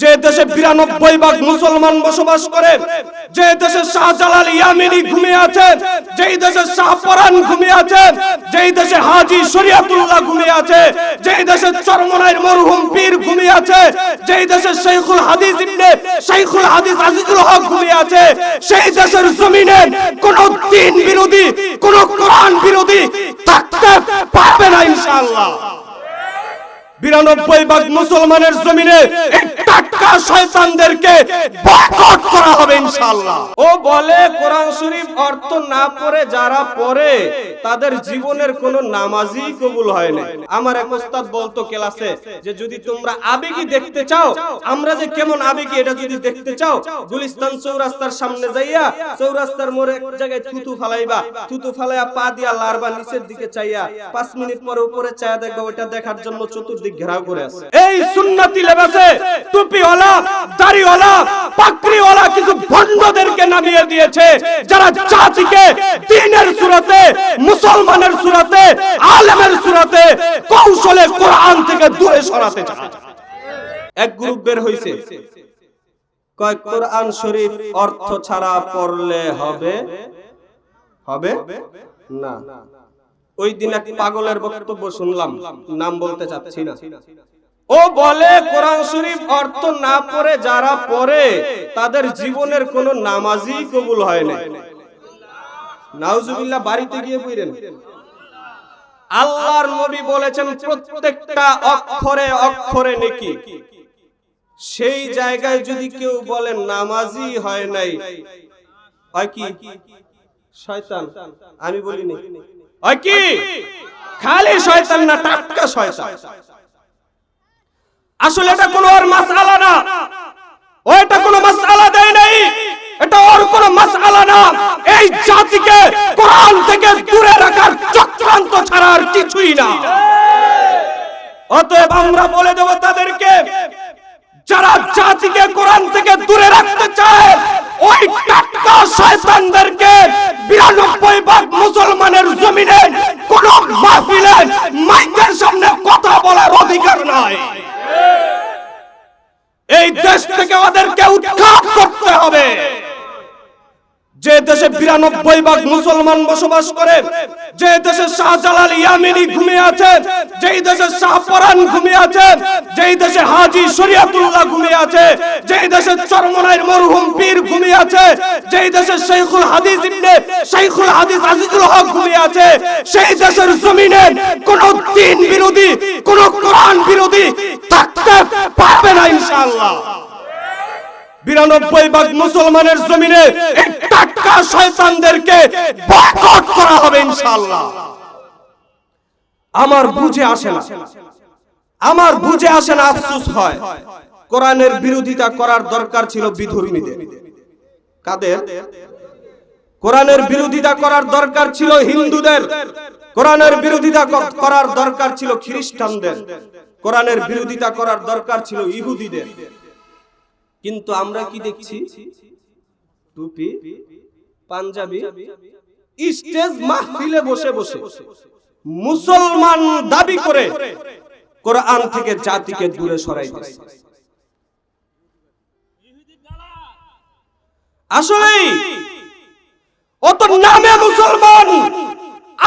যে দেশে বিরানব্বই ভাগ মুসলমান বসবাস করে, যে দেশে শাহজালাল ইয়ামিনী ঘুমিয়ে আছেন, যেই দেশে শাহপরান ঘুমিয়ে আছেন, যেই দেশে হাজি শরিয়াতুল্লাহ ঘুমিয়ে আছে, যেই দেশে মরহুম পীর ঘুমিয়ে আছে, যেই দেশে শেখুল হাদিস ইবনে শেখুল হাদিস আজিজুল হক ঘুমিয়ে আছে, সেই দেশের জমিনে কোন দিন বিরোধী, কোন কোরআন বিরোধী থাকতে পারবে না ইনশাআল্লাহ। বিরানব্বই ভাগ মুসলমানের জমিনে কেমন আবেগী, এটা যদি দেখতে চাও চৌরাস্তার সামনে যাইয়া, চৌরাস্তার মোড়ে এক জায়গায় থুতু ফালাইবা, থুতু ফালাইয়া পা দিয়া লারবা নিচের দিকে চাইয়া, পাঁচ মিনিট পরে উপরে চায়া দেখবা ওটা দেখার জন্য চতুর্দিক ঘেরাও করে আছে। এই সুন্নতি লেবাসে টুপিওয়ালা দাড়িওয়ালা পাকড়িওয়ালা কিছু ভণ্ডদেরকে নামিয়ে দিয়েছে যারা জাতিকে দিনের সুরতে মুসলমানের সুরতে আলেমের সুরতে কৌশলে কোরআন থেকে দূরে সরাতে চায়। এক গ্রুপ বের হইছে। কয় কোরআন শরীফ অর্থ ছাড়া পড়লে হবে? হবে? না। ওই দিন এক পাগলের বক্তব্য শুনলাম, নাম বলতে চাচ্ছি না। ও বলে, কোরআন শরীফ অর্থ না পড়ে যারা পড়ে, তাদের জীবনের কোন নামাজই কবুল হয় না নাউজুবিল্লাহ, বাড়িতে গিয়ে পড়েন। আল্লাহর নবী বলেছেন, প্রত্যেকটা অক্ষরে অক্ষরে নেকি। সেই জায়গায় যদি কেউ বলে, নামাজই হয় নাই, হয় কি? শয়তান, আমি বলিনি। কি? খালি শয়তান না টাটকা শয়তান। আসলে এটা কোনো আর মাসআলা না। ও এটা কোনো মাসআলা দেয় নাই। এটা ওর কোনো মাসআলা না। এই জাতিকে কোরআন থেকে দূরে রাখার চক্রান্ত ছাড়া আর কিছুই না। অতএব আমরা বলে দেব তাদেরকে যারা জাতিকে কোরআন থেকে দূরে রাখতে চায় ওই টাটকা শয়তানদেরকে বিরানব্বই ভাগ মুসলমানের জমিনে কোন মাহফিলে মাইকের সামনে কথা বলার অধিকার নাই। এই দেশ থেকে ওদেরকে উৎখাত করতে হবে। যে দেশে বিরানব্বই ভাগ মুসলমান বসবাস করে, যে দেশে শাহজালাল ইয়ামিনী ঘুমিয়ে যেই দেশে শাহপরান ঘুমিয়ে যেই দেশে হাজি শরিয়াতুল্লাহ ঘুমিয়ে আছে, যেই দেশে চরমনাইর মরহুম পীর ঘুমিয়ে আছে, যেই দেশে শেখুল হাদিস ইবনে শেখুল হাদিস আজিজুল হক ঘুমিয়ে আছে, সেই দেশের জমিনে কোন দিন বিরোধী, কোন কোরআন বিরোধী থাকতে পারবে না ইনশাআল্লাহ। বিরানব্বই ভাগ মুসলমানের জমিনে শয়তানদেরকে করা হবে ইনশাআল্লাহ। আমার বুঝে আসে না। আমার বুঝে আসে না, আফসোস হয়। কোরআনের বিরোধিতা করার দরকার ছিল বিধর্মীদের। কাদের? কোরআনের বিরোধিতা করার দরকার ছিল হিন্দুদের। কোরআনের বিরোধিতা করার দরকার ছিল খ্রিস্টানদের। কোরআনের বিরোধিতা করার দরকার ছিল ইহুদিদের। কিন্তু আমরা কি দেখছি? টুপি, পাঞ্জাবি, স্টেজ মাহফিলে বসে বসে মুসলমান দাবি করে কোরআন থেকে জাতিকে দূরে সরাইতেছে। আসলেই ও তো নামে মুসলমান,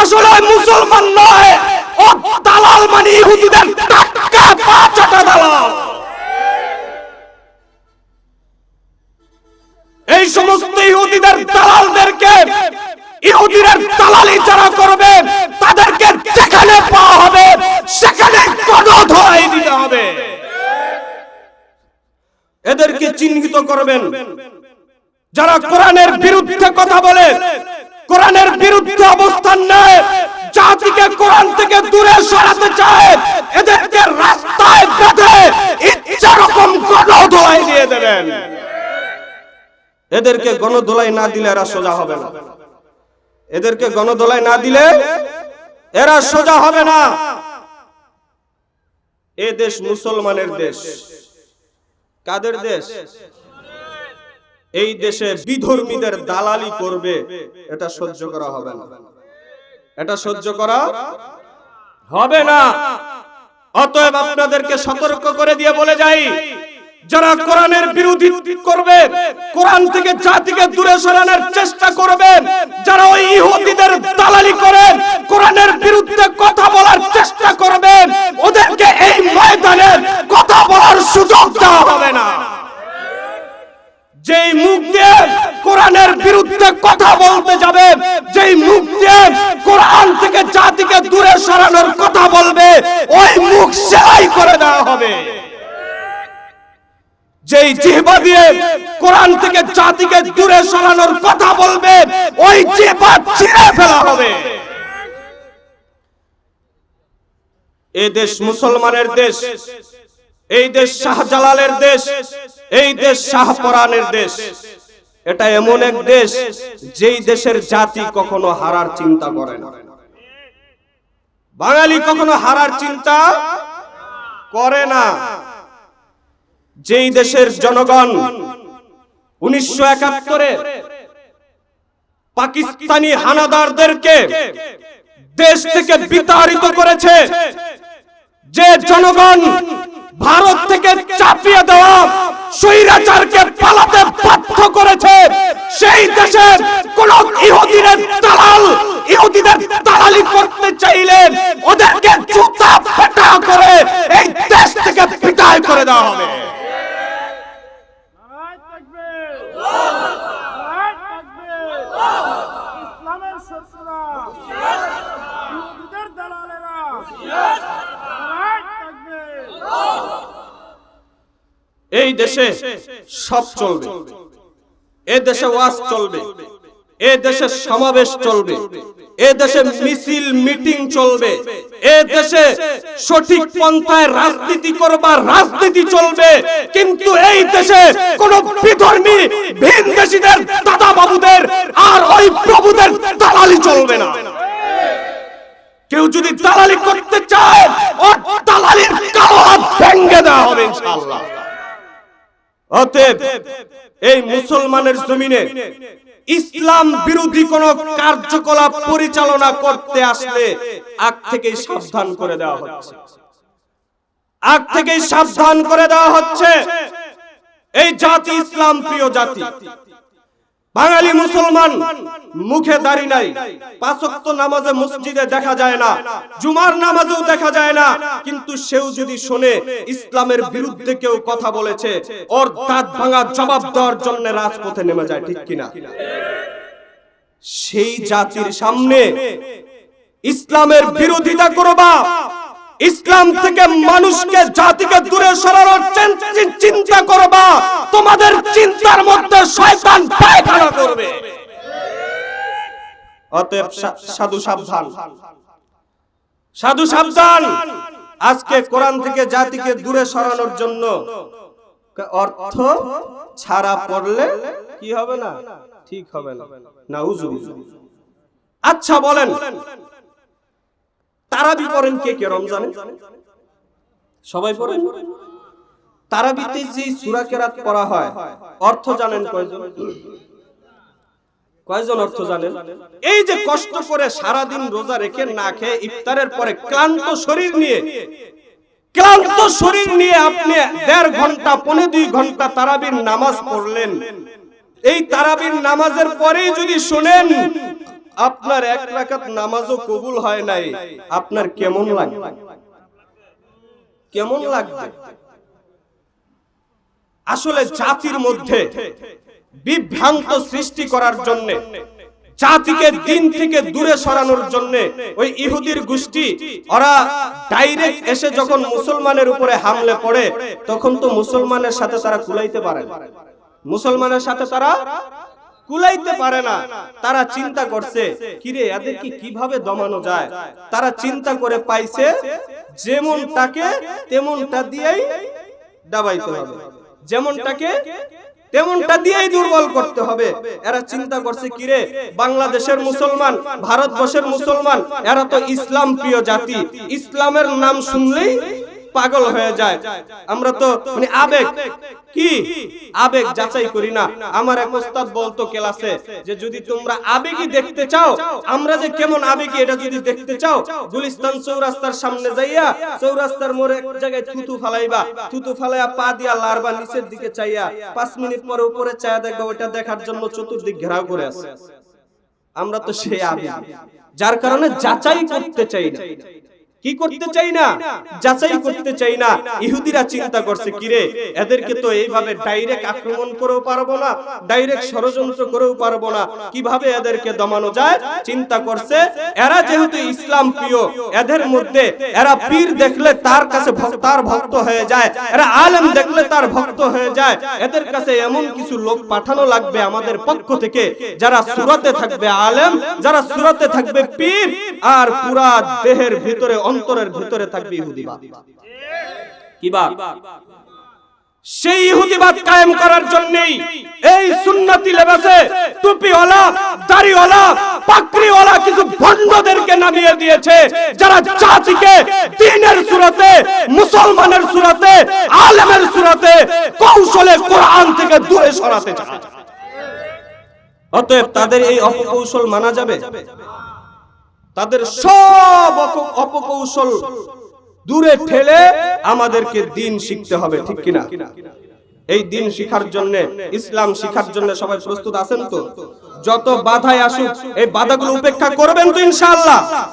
আসলে মুসলমান নয়, ও দালাল মানে ইহুদিদের টাটকা পাঁচটা দালাল। এই সমস্ত ইহুদিদের দালালদেরকে ইহুদিদের দালালি যারা করবে, তাদেরকে যেখানে পাওয়া হবে, সেখানে কোন ধরাই দিতে হবে। এদেরকে চিহ্নিত করবেন। যারা কোরআনের বিরুদ্ধে কথা বলে, কোরআনের বিরুদ্ধে অবস্থান নেয়, জাতিকে কোরআন থেকে দূরে সরাতে চায়, এদেরকে রাস্তায় বেঁধে ইচ্ছা রকম গণধোলাই দিয়ে দেবেন। এদেরকে গণধোলাই না দিলে এরা সোজা হবে না। এদেরকে গণধোলাই না দিলে এরা সোজা হবে না। এ দেশ মুসলমানের দেশ। কাদের দেশ? এই দেশে বিধর্মীদের দালালি করবে, এটা সহ্য করা হবে না। এটা সহ্য করা হবে না। অতএব আপনাদেরকে সতর্ক করে দিয়ে বলে যাই যারা কোরআনের বিরোধী করবে, কোরআন থেকে জাতিকে দূরে সরানোর চেষ্টা করবে, যারা ওই ইহুদিদের দালালি করে, কোরআনের বিরুদ্ধে কথা বলার চেষ্টা করবে, ওদেরকে এই ময়দানে কথা বলার সুযোগ দেওয়া হবে না। যেই মুখ দিয়ে কোরআনের বিরুদ্ধে কথা বলতে যাবে যেই মুখ দিয়ে কোরআন থেকে জাতিকে দূরে সরানোর কথা বলবে ওই মুখ সেলাই করে দেওয়া হবে যেই জিহ্বা দিয়ে কোরআন থেকে জাতিকে দূরে সরানোর কথা বলবে, ওই জিহ্বা ছিঁড়ে ফেলা হবে। এই দেশ মুসলমানের দেশ, এই দেশ শাহজালালের দেশ, এই দেশ শাহপরানের দেশ। এটা এমন এক দেশ যেই দেশের জাতি কখনো হারার চিন্তা করে না। বাঙালি কখনো হারার চিন্তা করে না। যেই দেশের জনগণ উনিশশো একাত্তরে পাকিস্তানি হানাদারদেরকে দেশ থেকে বিতাড়িত করেছে যে জনগণ ভারত থেকে চাপিয়ে দেওয়া স্বৈরাচারকে পালাতে বাধ্য করেছে, সেই দেশের কোন ইহুদিদের দালাল, ইহুদিদের দালালি করতে চাইলে ওদেরকে জুতা পেটা করে এই দেশ থেকে বিদায় করে দেওয়া হবে। দেশে সব চলবে। এ দেশে ওয়াজ চলবে। এ দেশে সমাবেশ চলবে। এ দেশে মিছিল, মিটিং চলবে। এ দেশে সঠিক পন্থায় রাজনীতি করবার রাজনীতি চলবে। কিন্তু এই দেশে কোন বিধর্মী, ভিন দেশীদের দাদা বাবুদের আর ওই প্রভুদের দালালি চলবে না। কেউ যদি দালালি করতে চায় ও দালালির কালো হাত ভেঙে দেওয়া হবে ইনশাআল্লাহ। অতএব এই মুসলমানের জমিনে ইসলাম বিরোধী কোন কার্যকলাপ পরিচালনা করতে আসলে আগ থেকেই সাবধান করে দেওয়া হচ্ছে। আগ থেকেই সাবধান করে দেওয়া হচ্ছে। এই জাতি ইসলাম প্রিয় জাতি। বাঙালি মুসলমান মুখে দাড়ি নাই পাঁচক্ত নামাজে মসজিদে দেখা যায় না, জুমার নামাজেও দেখা যায় না, কিন্তু সেও যদি শোনে ইসলামের বিরুদ্ধে কেউ কথা বলেছে, ওর দাঁত ভাঙা জবাব দেওয়ার জন্য রাজপথে নেমে যায়, ঠিক কিনা? সেই জাতির সামনে ইসলামের বিরোধিতা করবা ইসলাম থেকে মানুষকে জাতিকে দূরে সরানোর চিন- চিন- চিন্তা করবা। তোমাদের চিন্তার মধ্যে শয়তান পায়খানা করবে। অতএব সাধু সাবধান। সাধু সাবধান। আজকে কোরআন থেকে জাতিকে দূরে সরানোর জন্য অর্থ ছাড়া পড়লে কি হবে না? ঠিক হবে না। না আচ্ছা বলেন। তারাবি পড়েন কে কে রমজানে? সবাই পড়েন? তারাবিতে যে সূরা কেরাত পড়া হয়, অর্থ জানেন কয়জন? কয়জন অর্থ জানেন? এই যে কষ্ট করে সারা দিন রোজা রেখে না খেয়ে ইফতারের পরে ক্লান্ত শরীর নিয়ে, ক্লান্ত শরীর নিয়ে আপনি দেড় ঘণ্টা, পনে দুই ঘণ্টা তারাবির নামাজ পড়লেন। এই তারাবির নামাজের পরেই যদি শোনেন আপনার এক রাকাত নামাজও কবুল হয় নাই। আপনার কেমন লাগবে? কেমন লাগবে? আসলে জাতির মধ্যে বিভ্রান্ত সৃষ্টি করার জন্য, জাতিকে দিন থেকে দূরে সরানোর জন্য ওই ইহুদির গোষ্ঠী, ওরা ডাইরেক্ট এসে যখন মুসলমানের উপরে হামলে পড়ে তখন তো মুসলমানের সাথে তারা কুলাইতে পারে। মুসলমানের সাথে তারা কুলাইতে পারে না। তারা চিন্তা করছে কিরে এদেরকে কীভাবে দমানো যায়? তারা চিন্তা করে পাইছে যেমনটাকে তেমনটা দিয়েই দাবাইতে হবে। যেমনটাকে তেমনটা দিয়েই দুর্বল করতে হবে। এরা চিন্তা করছে কিরে বাংলাদেশের মুসলমান ভারতবর্ষের মুসলমান এরা তো ইসলাম প্রিয় জাতি। ইসলামের নাম শুনলেই পাগল হয়ে যায়। আমরা তো মানে আবেগ। কি? আবেগ যাচাই করি না। আমার এক ওস্তাদ বলতো ক্লাসে যে, যদি তোমরা আবেগই দেখতে চাও, আমরা যে কেমন আবেগী এটা যদি দেখতে চাও, গুলিস্তান চৌরাস্তার সামনে যাইয়া চৌরাস্তার মোড়ে এক জায়গায় থুতু ফালাইবা। থুতু ফালাইয়া পা দিয়া লারবা নিচের দিকে চাইয়া। পাঁচ মিনিট পরে উপরে চায়া দেখবা ওইটা দেখার জন্য চতুর্দিক ঘেরাও করে আছে। আমরা তো সেই আবেগী। যার কারণে যাচাই করতে চাই না। কি করতে চাই না? যাচাই করতে চাই না। ইহুদিরা চিন্তা করছে, কিরে, এদেরকে তো এইভাবে ডাইরেক্ট আক্রমণ করেও পারব না ডাইরেক্ট ষড়যন্ত্র করেও পারব না। কীভাবে এদেরকে দমানো যায়? চিন্তা করছে, এরা যেহেতু ইসলাম প্রিয়, এদের মধ্যে এরা পীর দেখলে তার কাছে তার ভক্ত হয়ে যায়। এরা আলেম দেখলে তার ভক্ত হয়ে যায়। এদের কাছে এমন কিছু লোক পাঠানো লাগবে আমাদের পক্ষ থেকে, যারা সুরাতে থাকবে আলেম, যারা সুরাতে থাকবে পীর, আর পুরা দেহের ভিতরে অন্তরের ভিতরে থাকবে ইহুদিবাদ কিবাদ সেই ইহুদিবাদ কায়েম করার জন্যই এই সুন্নতি লেবাসে টুপিওয়ালা দাড়িওয়ালা পাকড়িওয়ালা কিছু ভণ্ডদেরকে নামিয়ে দিয়েছে যারা জাতিকে দ্বীনের সুরতে মুসলমানের সুরতে আলেমের সুরতে কৌশলে কোরআন থেকে দূরে সরাতে চায়। অতএব তাদের এই অপকৌশল মানা যাবে? তাদের সব অপকৌশল দূরে ঠেলে আমাদেরকে দিন শিখতে হবে ঠিক কিনা? এই দিন শিখার জন্য ইসলাম শিখার জন্য সবাই প্রস্তুত আছেন তো? যত বাধায় আসুক এই বাধাগুলো উপেক্ষা করবেন তো ইনশাআল্লাহ।